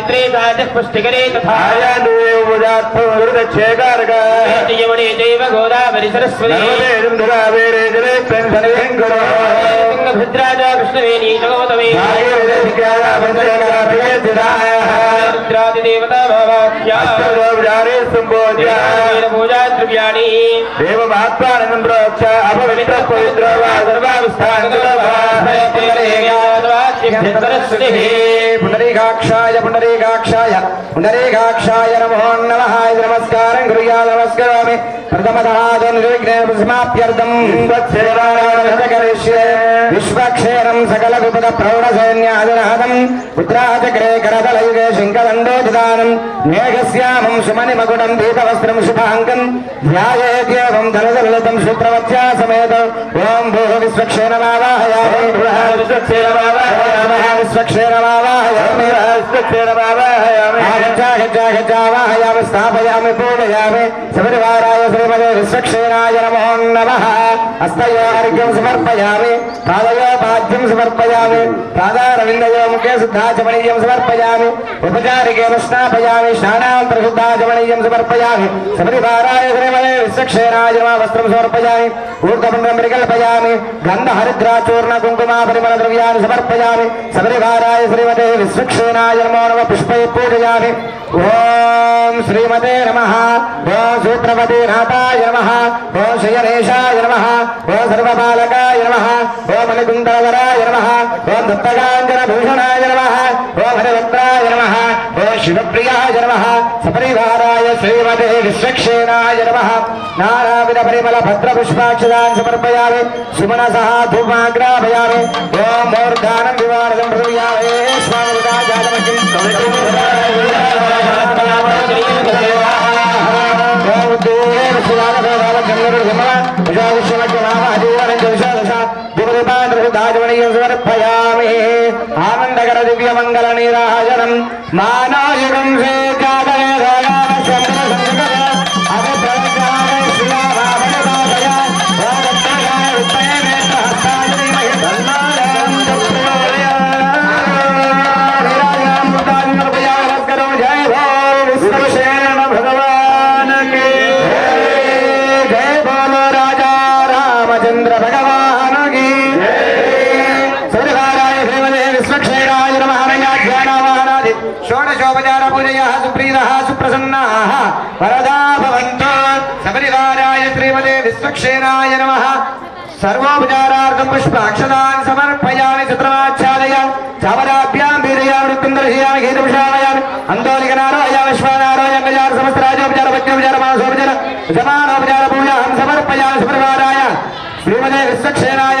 चारित्रे ताज पुष्टिकरे तथा यमुने चैव गोदावरि सरस्वतीभद्रा च कृष्णवेणी च गौतमी रुद्रादिदेवता भवाख्यारे सम्बोध्य पूजा द्रव्याणि देवमात्मानन्दं प्रोक्ष अपवित्र पवित्र वा सर्वावस्थान పునరీకాక్షాయ పునరీకాక్షాయ పునరీకాక్షాయ నమో నమ నమస్కారం గురుయా నమస్కరామి ప్రథమతమాప్యర్థం విశ్వక్షేరం సకల విపద ప్రౌఢ సైన్యాదినాదం పుత్రాచక్రే కరదలయుగే శంకదండోదానం మేఘశ్యామం సుమని మకుటం పీతవస్త్రం శుభాంకం ధ్యాయేద్యేవం ధనదలతం సుప్రవత్యా సమేత ఓం భూ విశ్వక్షేరమావాహయామి విశ్వక్షేరమావాహయామి విశ్వక్షేరమావాహయామి స్థాపయామి పూజయామి శబరివారాయ శ్రీమదే విశ్వక్షేరాయ నమో నమః హస్తయో అర్ఘ్యం సమర్పయామి పాదయో పాద్యం సమర్పయామి పాదారవిందయో ముఖే శుద్ధాచమణీయం సమర్పయామి ఉపచారికేన స్నాపయామి స్నానాంతర శుద్ధాచమణీయం సమర్పయామి శబరివారాయ శ్రీమదే విశ్వక్షేరాయ నమః వస్త్రం సమర్పయామి ఊర్ధపుండ్రం పరికల్పయామి గంధ హరిద్రాచూర్ణ కుంకుమ పరిమళ ద్రవ్యాన్ని సమర్పయామి శబరివారాయ శ్రీమతే విశ్వక్షేణాయ నమో నమ పుష్పై పూజయామి. ఓం శ్రీమతే నమ. ఓం సూత్రపతి నాథాయ నమ. ఓం శయనేశాయ నమ. ఓం సర్వపాలకాయ నమ. ఓం మణికుందరవరాయ నమ. ఓం దత్తగాంజన భూషణాయ నమ. ఓం హరివక్తాయ నమ ఓం శివప్రియాయ నమ సపరివారాయ శ్రీమతే విశ్వక్షేణాయ నమ నానావిధ పరిమళ భద్ర పుష్పాక్షరాన్ని సమర్పయామి సుమన ఆనందకర దివ్య श्रीमते विश्वक्षेराय नमः सर्वोपचारार्थं पुष्पाक्षदान् समर्पयामि चित्रमाच्छादय चावराभ्यां वीरया वृत्तिन्दर्शयामि गीतविषामयामि अन्दोलिकनारोय विश्वानारोय गजार समस्तराजोपचार वज्रोपचार मानसोपचार समानोपचार पूजाहं समर्पयामि सुप्रभाराय श्रीमते विश्वक्षेनाय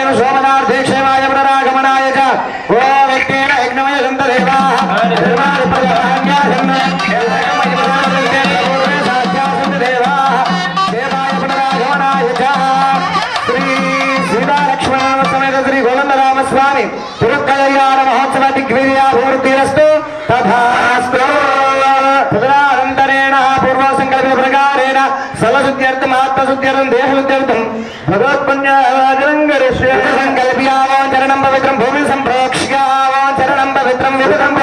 ఆత్మశుద్ధ్యర్థం దేహశుద్ధ్యర్థం భగవత్పుణ్యాచరం సంకల్ప్యావో చరణం పవిత్రం. భూమి సంప్రోక్ష్యావాచరణం పవిత్రం. విధం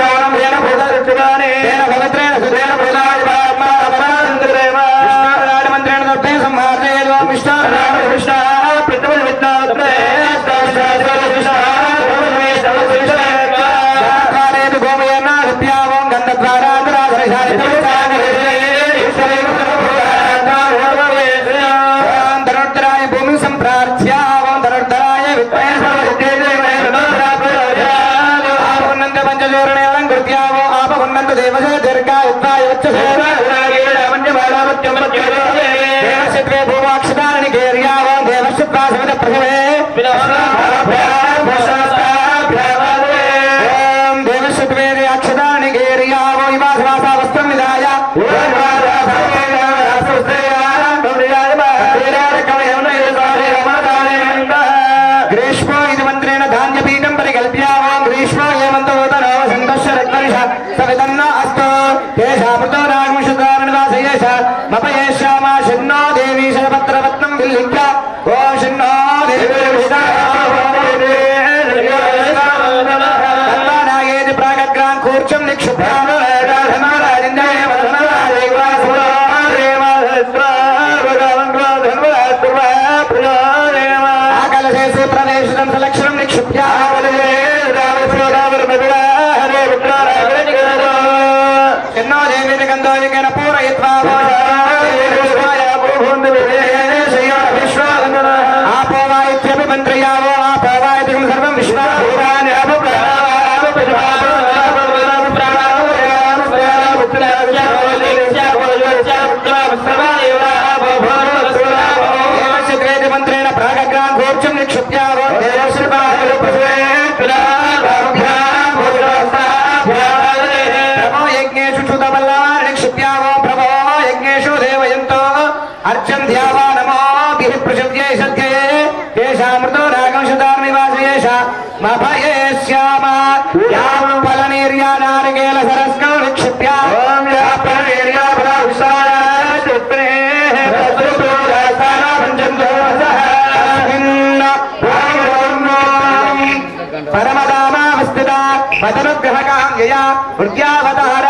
పరమదామావస్థిత యయా వృద్యావతార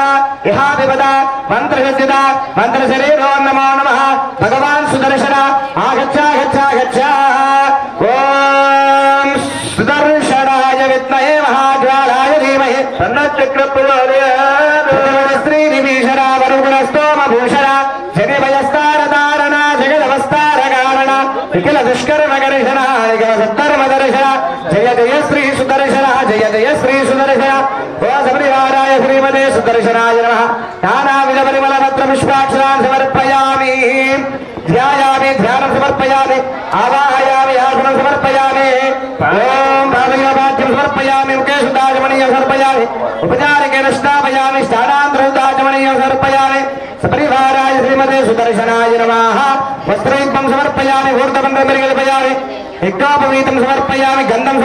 ఇహాభిపద మంత్రసిద్ధిత మంత్రశరీరో నమో నమ భగవాన్ సుదర్శన ఆగచ్చాగచ్చాగచ్చ ఓం సుదర్శనాయ విద్మహే మహాజ్వాలాయ ధీమహి తన్నచక్ర శ్రీ విభీషణ వరుణస్త సపరివారాయ శ్రీమతే సుదర్శనాయ నమ నానావిధ పరిమళ పత్ర పుష్పాక్షరాన్ సమర్పయామి ధ్యాయామి ధ్యానం సమర్పయామి ఆవాహయామి ఆసనం సమర్పయామి ఓం పాదయోపాద్యం సమర్పయామి ముఖే సుదాజమణీయం సమర్పయామి ఉపచారికేన స్నాపయామి స్థానాంతరుదాజమణీయం సమర్పయామి సపరివారాయ శ్రీమతే సుదర్శనాయ నమః వస్త్రయుగ్మం సమర్పయామి ఊర్ధమండలం మెరుగల్పయామి యజ్ఞోపవీతం సమర్పయామి గంధం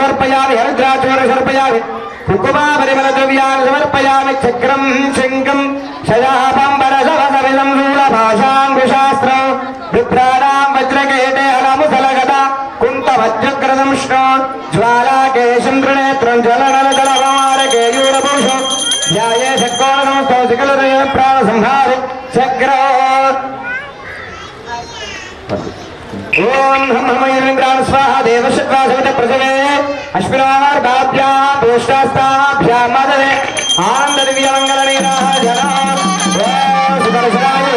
సమర్పయామి ద్రవ్యాన్ని సమర్పయామి చక్రం శంఖం శయాపంబర సవసవిదం శూలభాషాంగుశాస్త్రం విభ్రాణాం వజ్రకేటే హలముసలగద కుంత వజ్రగ్రదంష్ణ జ్వాలాకేశం త్రినేత్రం జలనల జలమారకేయూరపురుషం ధ్యాయే షట్కోణం ఓం హం హమయంద్రాణ స్వాహ దేవశత్వాసవిత ప్రజవే అశ్వినార్భాభ్యా పోష్టాస్తాభ్యాం మదవే ఆనంద దివ్యమంగళ సుదర్శనాయ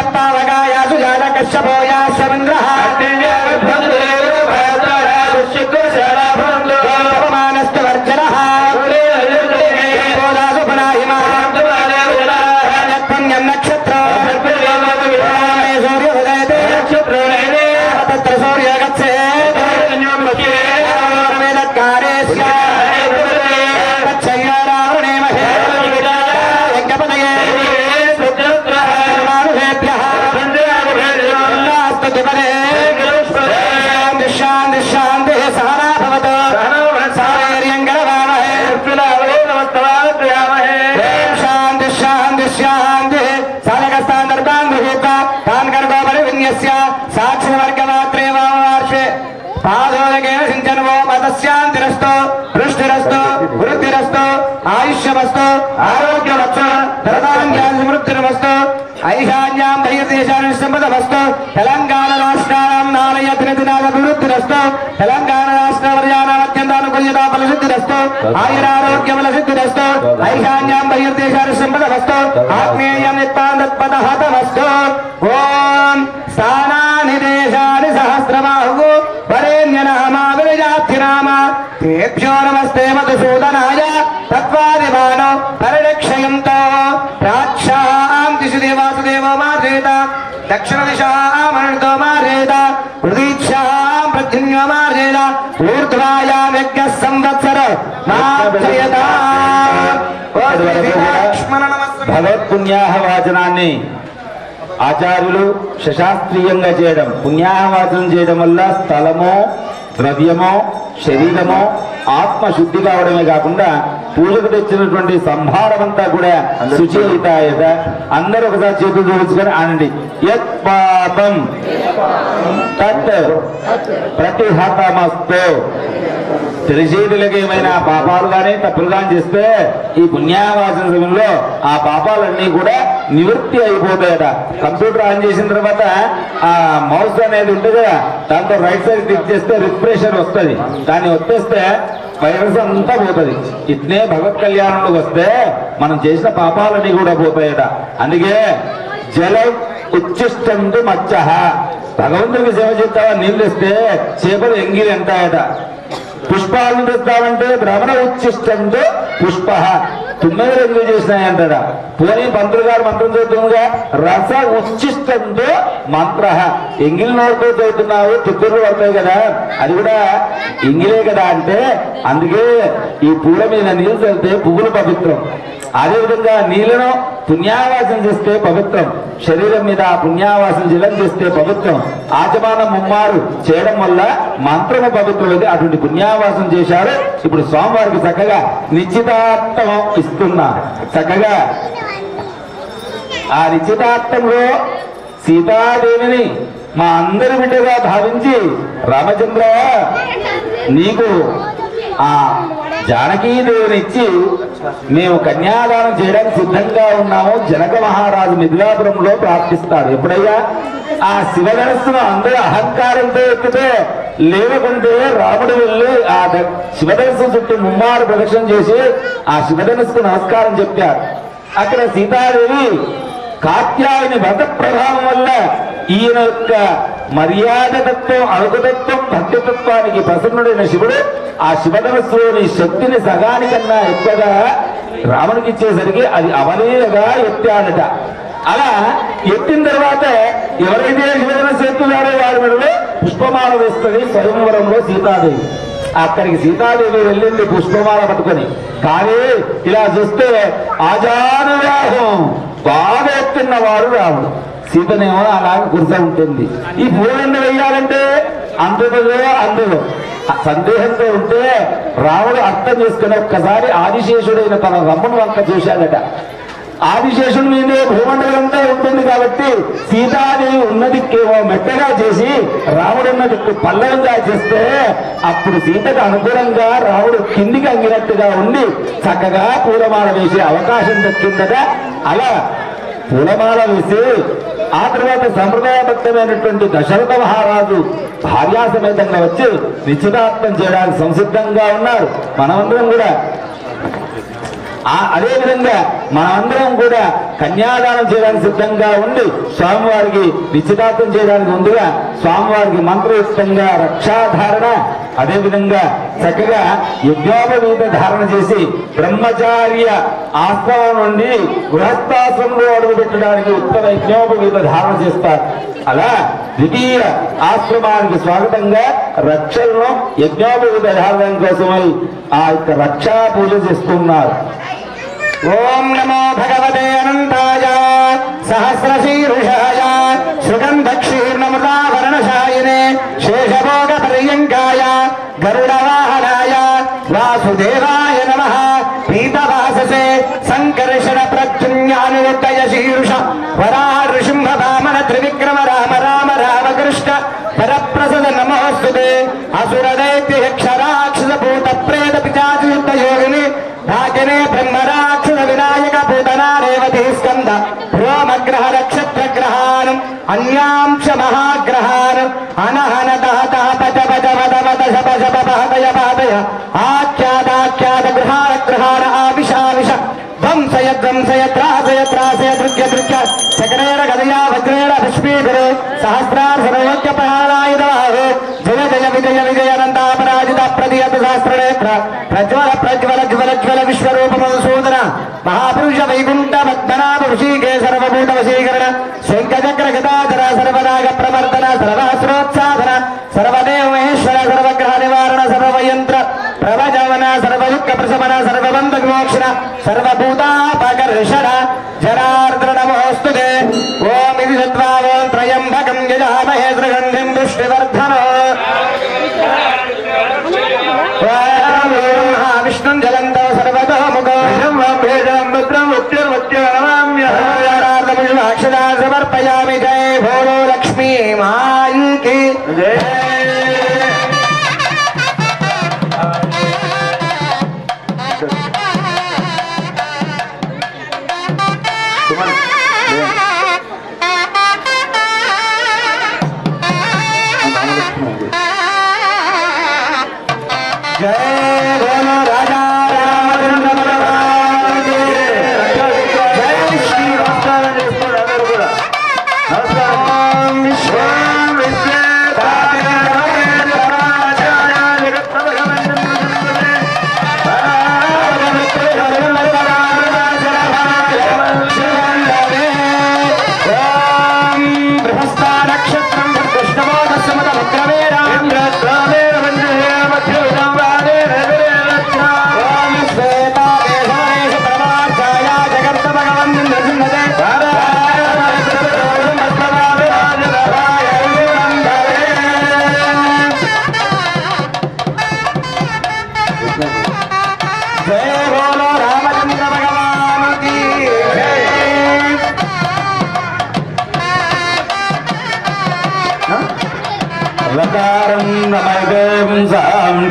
హిరణ్యవర్ణ సుజయప్పావగాయ సుజాత కశ్యపోయా శమింద్ర పశ్యాంతి సాలకస్థాంతర్భాం గృహీత తాన్ గర్భోపరి విన్యస్య సాక్షి తెలంగాణ రాష్ట్రానాం తెలంగాణ అత్యంతానుకూల్యతా ఫలసిద్ధిరస్తో ఆయురారోగ్యఫలసిద్ధిరస్తో ఐశాన్యాం బహిర్దేశాన్ని సంపదమస్తో ఆగ్నేయం నిత్తాంతత్పదహతమస్తో ఓం స్థానాని దేశాని సహస్రబాహు వరేణ్యనామా విరజాత్యనామ తేభ్యో నమస్తే మధుసూదనాయ. తత్వాదిమానో పరిరక్షయంతో. రాక్షాం దిశు దేవాసుదేవ మారేత దక్షిణ భగవత్పుణ్యాహ వాచనాన్ని ఆచార్యులు శశాస్త్రీయంగా చేయడం. పుణ్యాహ వాచనం చేయడం వల్ల స్థలమో ద్రవ్యమో శరీరమో ఆత్మ శుద్ధి కావడమే కాకుండా పూజకు తెచ్చినటువంటి సంభారమంతా కూడా శుచి అవుతాయట అందరూ ఒకసారి చేతులు చూపించుకొని ఆనండి. యత్ పాపం. తత్. ప్రతిహతమస్తు తెలిసి తెలియక ఏమైనా పాపాలు కానీ తప్పులు కానీ చేస్తే ఈ పుణ్యావాసన సమయంలో ఆ పాపాలన్నీ కూడా నివృత్తి అయిపోతాయట. కంప్యూటర్ ఆన్ చేసిన తర్వాత ఆ మౌస్ అనేది ఉంటుంది కదా దాంతో రైట్ సైడ్ క్లిక్ చేస్తే రిఫ్రెషర్ వస్తుంది. దాన్ని వచ్చేస్తే వైరస్ అంతా పోతుంది. ఇట్నే భగవత్ కళ్యాణంలోకి వస్తే మనం చేసిన పాపాలన్నీ కూడా పోతాయట. అందుకే జల ఉచ్చిష్టంతో మచ్చ. భగవంతుడికి సేవ చేస్తావా? నీళ్ళు ఇస్తే చేపలు ఎంగిలి అంటాయట. పుష్పాలను తెస్తావంటే భ్రమణ ఉచ్చిష్టంతో పుష్ప. తుమ్మెద ఎందుకు చేసినాయంటాడ పోనీ పంతులు గారు మంత్రం చదువుతుందిగా రస ఉచ్చిష్టంతో మంత్ర. ఎంగిలి నోటితో చదువుతున్నావు తిక్కులు పడతాయి కదా. అది కూడా ఎంగిలే కదా అంటే అందుకే ఈ పూల మీద నీళ్ళు చదివితే పువ్వులు పవిత్రం. అదేవిధంగా నీళ్ళను పుణ్యావాసం చేస్తే పవిత్రం. శరీరం మీద పుణ్యావాసం జలం చేస్తే పవిత్రం. ఆచమానం ముమ్మారు చేయడం వల్ల మంత్రము పవిత్రమైంది అటువంటి పుణ్యావాసం చేశారు. ఇప్పుడు స్వామివారికి చక్కగా నిశ్చితార్థం ఇస్తున్నా చక్కగా. ఆ నిశ్చితార్థంలో సీతాదేవిని మా అందరి బిడ్డగా భావించి రామచంద్ర నీకు ఆ జానకీదేవిని ఇచ్చి మేము కన్యాదానం చేయడానికి సిద్ధంగా ఉన్నాము. జనక మహారాజు మిథిలాపురంలో ప్రార్థిస్తాడు ఎప్పుడయ్యా? ఆ శివధనస్సును అందరూ అహంకారంతో ఎక్కితే లేవకుంటే రాముడు వెళ్ళి ఆ శివధనస్సు చుట్టూ ముమ్మారు ప్రదక్షిణ చేసి ఆ శివధనస్సుకు నమస్కారం చెప్పారు. అక్కడ సీతాదేవి కాత్యాయని వ్రత ప్రభావం వల్ల ఈయన యొక్క మర్యాద తత్వం అడుగుతత్వం భక్తితత్వానికి ప్రసన్నుడైన శివుడు ఆ శివధనస్సులోని శక్తిని సగానికన్నా ఎక్కువగా రామునికి ఇచ్చేసరికి అది అవలీలగా ఎత్తాడట. అలా ఎత్తిన తర్వాత ఎవరైతే శివధనస్సు ఎత్తుతారో వారి మెడలో పుష్పమాల వేస్తుంది స్వయంవరంలో సీతాదేవి. అక్కడికి సీతాదేవి వెళ్ళింది పుష్పమాల పట్టుకొని. కానీ ఇలా చూస్తే ఆజానురాహం బాగా ఎత్తున్న వారు రాముడు. సీతనేమో అలాగే కుర్చ ఉంటుంది. ఈ పూలెండ వేయాలంటే అందులో అందులో. సందేహంతో ఉంటే రాముడు అర్థం చేసుకుని ఒక్కసారి ఆదిశేషుడైన తన రమ్మను వంక చూశాడట. ఆదిశేషుడి మీదే భూమండలంతా ఉంటుంది కాబట్టి సీతాదేవి ఉన్నది దిక్కేమో మెట్టగా చేసి రాముడు ఉన్నది పల్లవంగా చేస్తే అప్పుడు సీతకు అనుగుణంగా రాముడు కిందికి అంగినట్టుగా ఉండి చక్కగా పూలమాల వేసే అవకాశం దక్కిందట. అలా పూలమాల వేసి ఆ తర్వాత సంప్రదాయబద్ధమైనటువంటి దశరథ మహారాజు భార్యా సమేతంగా వచ్చి నిశ్చితార్థం చేయడానికి సంసిద్ధంగా ఉన్నారు. మనమందరం కూడా అదేవిధంగా అదే విధంగా కూడా కన్యాదానం చేయడానికి సిద్ధంగా ఉండి స్వామివారికి నిశ్చితార్థం చేయడానికి ముందుగా స్వామివారికి మంత్రయుక్తంగా రక్షాధారణ అదేవిధంగా చక్కగా యజ్ఞోపవీత ధారణ చేసి బ్రహ్మచార్య ఆశ్రమం నుండి గృహస్థాశ్రమంలో అడుగుపెట్టడానికి ఉత్తర యజ్ఞోపవీత ధారణ చేస్తారు. అలా ద్వితీయ ఆశ్రమానికి స్వాగతంగా రక్షలను యజ్ఞోపవీత ధారణ కోసమై ఆ యొక్క రక్షా పూజ చేస్తున్నారు. ఓం నమో భగవతే అనంతాయ సహస్రశీర్షాయ సుగంధక్షీర్ణమృతావరణశాయినే శేషభోగ పర్యంకాయ గరుడవాహనాయ వాసుదేవాయ స్కంద భ్రోమగ్రహ నక్షత్ర గ్రహానం అన్యాంశ మహాగ్రహానం అనహన దహ దహ పజ పజ వద వద శప శప పహదయ పహదయ ఆఖ్యాదాఖ్యాత గృహార గృహార ఆవిషావిష ధ్వంసయ ధ్వంసయ త్రాసయ త్రాసయ దృగ్య దృగ్య చక్రేణ గదయా వజ్రేణ పుష్పీధరే సహస్రార్హణోక్య ప్రాణాయుధాహో జయ జయ విజయ విజయ నందాపరాజిత ప్రదియత సహస్రనేత్ర ప్రజ్వల ప్రజ్వల విశ్వరూపమ సూదన మహాపురుష వైకుంఠ పద్మనాభ ఋషికే సర్వభూత వశీకరణ శంఖచక్ర గదాధర సర్వనాగ ప్రవర్తన సర్వాసురోత్సాధన సర్వదేవేశ్వర సర్వగ్రహ నివారణ సర్వయంత్ర ప్రవజవన సర్వయుక్త ప్రశమన సర్వబంధ విమోక్షణ సర్వభూతా లక్ష్మీ మాయికి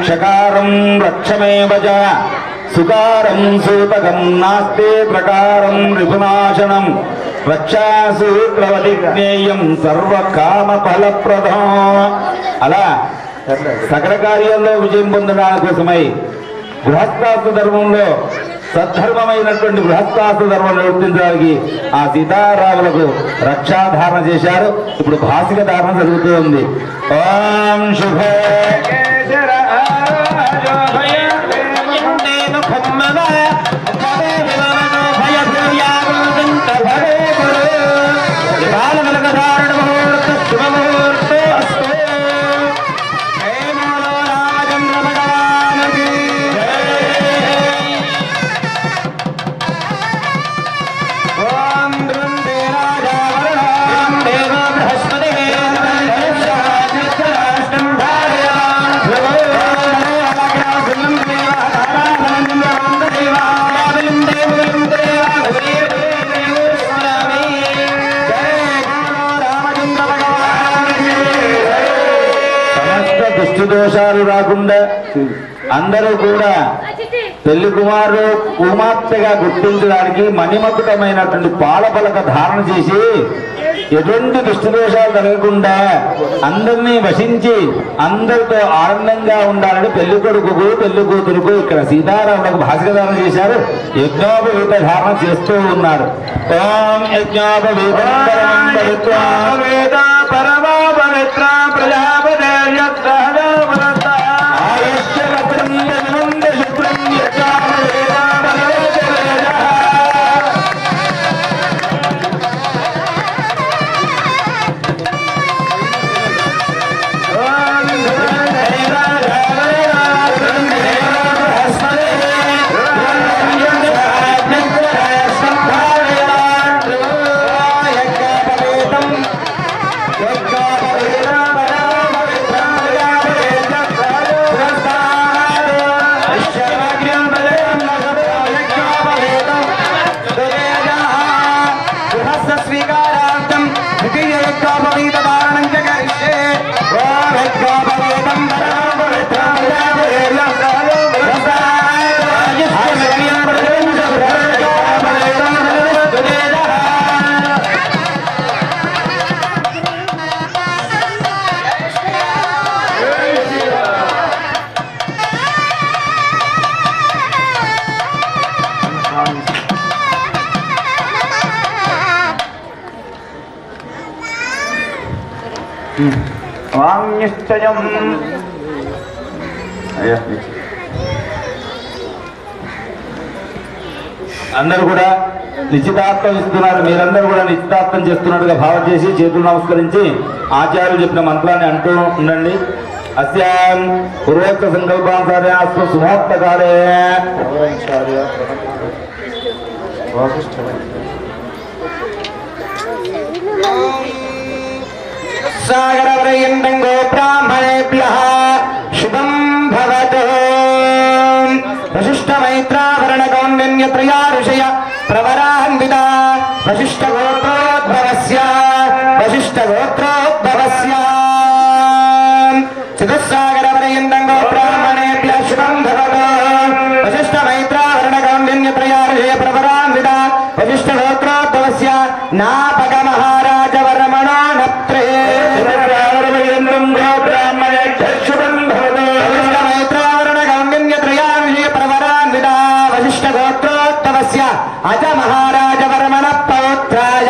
షకారం క్షకారం రక్షమేవ సుకారం సూతకం నాస్తే ప్రకారం రిపునాశనం రక్షాసూత్రవతి జ్ఞేయం సర్వకామ ఫలప్రదం అలా సకల కార్యాల్లో విజయం పొందడానికి కోసమై గృహస్థాస్త్ర ధర్మంలో సద్ధర్మమైనటువంటి గృహస్థాస్త్ర ధర్మం నిర్వర్తించడానికి ఆ సీతారాములకు రక్షాధారణ చేశారు. ఇప్పుడు భాషిక ధారణ జరుగుతూ ఉంది. ఓం శుభే ఓం రాకుండా అందరూ కూడా పెళ్ళి కుమారుడు కుమార్తెగా గుర్తించడానికి మణిమకుటమైనటువంటి పాలపలక ధారణ చేసి ఎటువంటి దుష్టి దోషాలు కలగకుండా అందరినీ వశించి అందరితో ఆనందంగా ఉండాలని పెళ్ళి కొడుకుకు పెళ్ళి కూతురుకు ఇక్కడ సీతారాములకు భాషిక ధారణ చేశారు. యజ్ఞోపవీత ధారణ చేస్తూ ఉన్నారు. ఓం యజ్ఞోపవీత వేద పరమా పవిత్ర ప్రజాపదే వాంగ్నిశ్చయం అందరూ కూడా నిశ్చితార్థం ఇస్తున్నారు. మీరందరూ కూడా నిశ్చితార్థం చేస్తున్నట్టుగా భావం చేసి చేతులు నమస్కరించి ఆచార్యులు చెప్పిన మంత్రాన్ని అంటూ ఉండండి. అస్యాం పూర్వోక్త సంకల్పానుసారే అస్మ సుమోక్త కాలే సాగరవరయంతం గో బ్రాహ్మణేభ్య శుభం భవతు వశిష్ఠమైత్రావరణ కౌండన్యత్రయా ఋషయ ప్రవరాన్విత అజ మహారాజ వర్మణ పౌత్రాయ.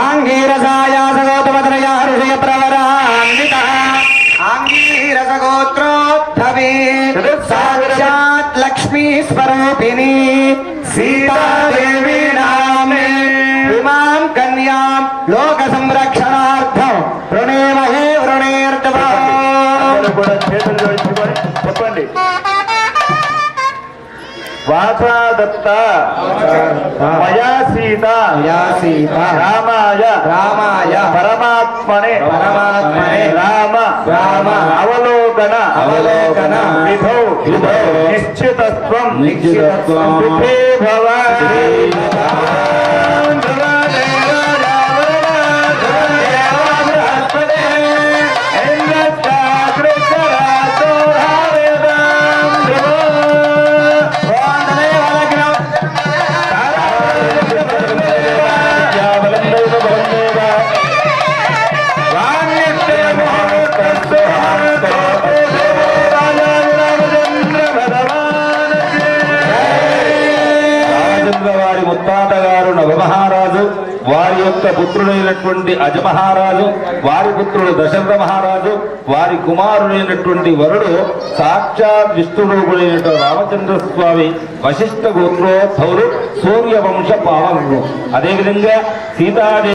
ఆంగీరసాయ సగోతమత్రయా ఋషయ ప్రవరాన్విత ఆంగీరస గోత్రోద్భవే సాక్షాత్ లక్ష్మీ స్వరూపిణి సీతాదేవి వాసాదత్త మయా సీత సీత రామాయ రామాయ పరమాత్మనే పరమాత్మనే రామ రామ అవలోకన అవలోకన విధౌ విధౌ నిశ్చితత్వం నిశ్చితత్వం భవ. పుత్రుడు దశరథ మహారాజు వారి కుమారుడైనటువంటి వరుడు సాక్షాత్ విష్ణురూపుడైనటువంటి రామచంద్ర స్వామి వశిష్ఠ గోత్రోద్భవులు సూర్యవంశ పావనుడు అదేవిధంగా సీతాదేవి